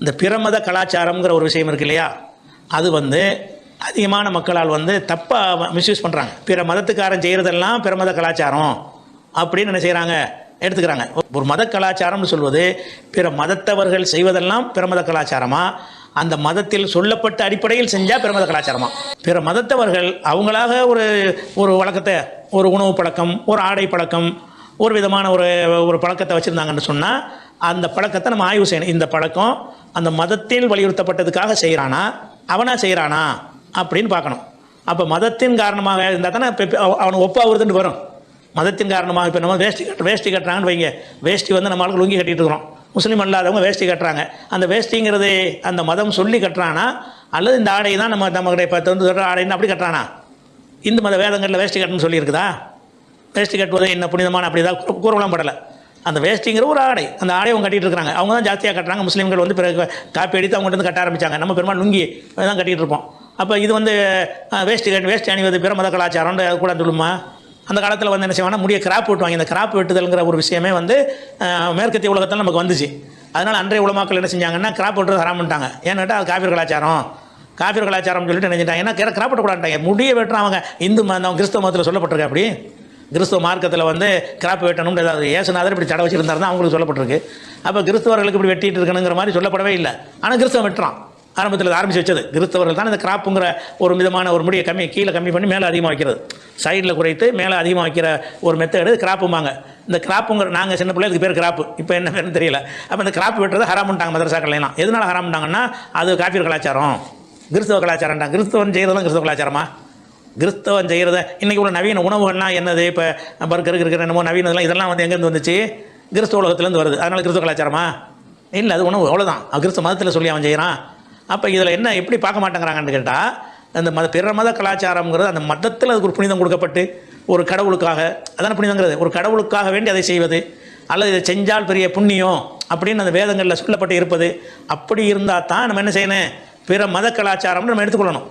இந்த பிறமத கலாச்சாரம்ங்கிற ஒரு விஷயம் இருக்கு இல்லையா? அது வந்து அதிகமான மக்களால் வந்து தப்பாக மிஸ்யூஸ் பண்ணுறாங்க பிற மதத்துக்காரன் செய்கிறதெல்லாம் பிற மத கலாச்சாரம் அப்படின்னு என்ன செய்கிறாங்க எடுத்துக்கிறாங்க. ஒரு மத கலாச்சாரம்னு சொல்வது பிற மதத்தவர்கள் செய்வதெல்லாம் பிற மத கலாச்சாரமா? அந்த மதத்தில் சொல்லப்பட்ட அடிப்படையில் செஞ்சால் பிற மத கலாச்சாரமா? பிற மதத்தவர்கள் அவங்களாக ஒரு ஒரு வழக்கத்தை ஒரு உணவு பழக்கம் ஒரு ஆடை பழக்கம் ஒரு விதமான ஒரு ஒரு பழக்கத்தை வச்சுருந்தாங்கன்னு சொன்னால் அந்த பழக்கத்தை நம்ம ஆய்வு செய்யணும். இந்த பழக்கம் அந்த மதத்தில் வலியுறுத்தப்பட்டதுக்காக செய்கிறானா அவனா செய்கிறானா அப்படின்னு பார்க்கணும். அப்போ மதத்தின் காரணமாக இருந்தால் தானே இப்போ அவன் ஒப்பாகுறதுன்னு வரும். மதத்தின் காரணமாக இப்போ நம்ம வேஷ்டி கட்ட வேஷ்டி கட்டுறாங்கன்னு வைங்க. வேஷ்டி வந்து நம்ம ஆளுக்கு லுங்கி கட்டிட்டு இருக்கிறோம். முஸ்லீம் அல்லாதவங்க வேஷ்டி கட்டுறாங்க. அந்த வேஷ்டிங்கிறது அந்த மதம் சொல்லி கட்டுறானா? அல்லது இந்த ஆடை தான் நம்ம நம்மளுடைய பத்து வந்து சொல்கிற ஆடைன்னு அப்படி கட்டுறானா? இந்து மத வேதங்களில் வேஷ்டி கட்டணும்னு சொல்லியிருக்குதா? வேஷ்டி கட்டுவது என்ன புனிதமான அப்படி ஏதாவது கூறலாம் படலை. அந்த வேஷ்டிங்கிற ஒரு ஆடை. அந்த ஆடையும் அவங்க கட்டிட்டு இருக்காங்க அவங்க தான் ஜாஸ்தியாக கட்டுறாங்க. முஸ்லீம்கள் வந்து பிறகு காப்பி அடித்து அவங்ககிட்ட கட்ட ஆரம்பிச்சாங்க. நம்ம பெருமாள் லுங்கி தான் கட்டிகிட்டு இருப்போம். அப்போ இது வந்து வேஸ்ட்டு வேஷ்டி கட்டி வேஷ்டி அணிவது பிற மத கலாச்சாரம்னு அது கூட சொல்லுமா? அந்த காலத்தில் வந்து என்ன செய்வாங்கன்னா முடிய கிராப் வெட்டுவாங்க. இந்த கிராப் வெட்டுதல்ங்கிற ஒரு விஷயமே வந்து மேற்கத்திய உலகத்தில் நமக்கு வந்துச்சு. அதனால் அன்றைய உலமாக்கள் என்ன செஞ்சாங்கன்னா கிராப் வெட்டுறது ஹராம் பண்ணிட்டாங்க ஏன்னு கேட்டால் அது காப்பீர் கலாச்சாரம். காப்பீர் கலாச்சாரம் சொல்லிட்டு நினைச்சிட்டாங்க ஏன்னா கிராப் வெட்டக்கூடாதுட்டாங்க முடிய வெட்டுறாங்க இந்து மதம் கிறிஸ்தவ மதத்தில் சொல்லப்பட்டிருக்கு அப்படி. கிறிஸ்துவ மார்க்கத்தில் வந்து கிராப் வெட்டணும்னு ஏதாவது ஏசுநாதர் இப்படி தடை வச்சிருந்தாரு தான் அவங்களுக்கு சொல்லப்பட்டிருக்கு. அப்போ கிறிஸ்தவர்களுக்கு இப்படி வெட்டிட்டு இருக்கணுங்கிற மாதிரி சொல்லப்படவே இல்லை. ஆனால் கிறிஸ்தவம் வெட்டுறான். ஆரம்பத்தில் இது ஆரம்பிச்சு வச்சது. கிறிஸ்தவர்கள் தான் இந்த கிராப்புங்கிற ஒரு விதமான ஒரு முடியை கம்மி கீழே கம்மி பண்ணி மேலே அதிகமாக வைக்கிறது. சைடில் குறைத்து மேலே அதிகமாக வைக்கிற ஒரு மெத்தடு கிராப்பும்பாங்க. இந்த கிராப்புங்கிற நாங்கள் சின்ன பிள்ளை இதுக்கு பேர் கிராப்பு. இப்போ என்ன பேருன்னு தெரியல. அப்போ இந்த கிராப் வெட்டுறது ஹராமண்டாங்க மதரசாக்கள்லாம் எதனால் ஹராமண்டாங்கன்னா அது காப்பீர் கலாச்சாரம். கிறிஸ்தவ கலாச்சாரம்டா. கிறிஸ்தவன் செய்கிறதும் கிறிஸ்தவ கலாச்சாரமா? கிறிஸ்தவம் செய்கிறத இன்றைக்கி உள்ள நவீன உணவுகள்லாம் என்னது? இப்போ பர்கர் இருக்கிற என்னமோ நவீனதெல்லாம் இதெல்லாம் வந்து எங்கேருந்து வந்துச்சு? கிறிஸ்தவ உலகத்துலேருந்து வருது. அதனால் கிறிஸ்தவ கலாச்சாரமா? இல்லை அது உணவு அவ்வளோதான் அது கிறிஸ்தவ மதத்தில் சொல்லி அவன் செய்கிறான் அப்போ இதில் என்ன எப்படி பார்க்க மாட்டேங்கிறாங்கன்னு கேட்டால் அந்த மத பிற மத கலாச்சாரங்கிறது அந்த மதத்தில் அதுக்கு ஒரு புனிதம் கொடுக்கப்பட்டு ஒரு கடவுளுக்காக அதான புனிதங்கிறது ஒரு கடவுளுக்காக வேண்டி அதை செய்வது அல்லது இதை செஞ்சால் பெரிய புண்ணியம் அப்படின்னு அந்த வேதங்களில் சொல்லப்பட்டு இருப்பது அப்படி இருந்தால் தான் நம்ம என்ன செய்யணும்? பிற மத கலாச்சாரம்னு நம்ம எடுத்துக்கொள்ளணும்.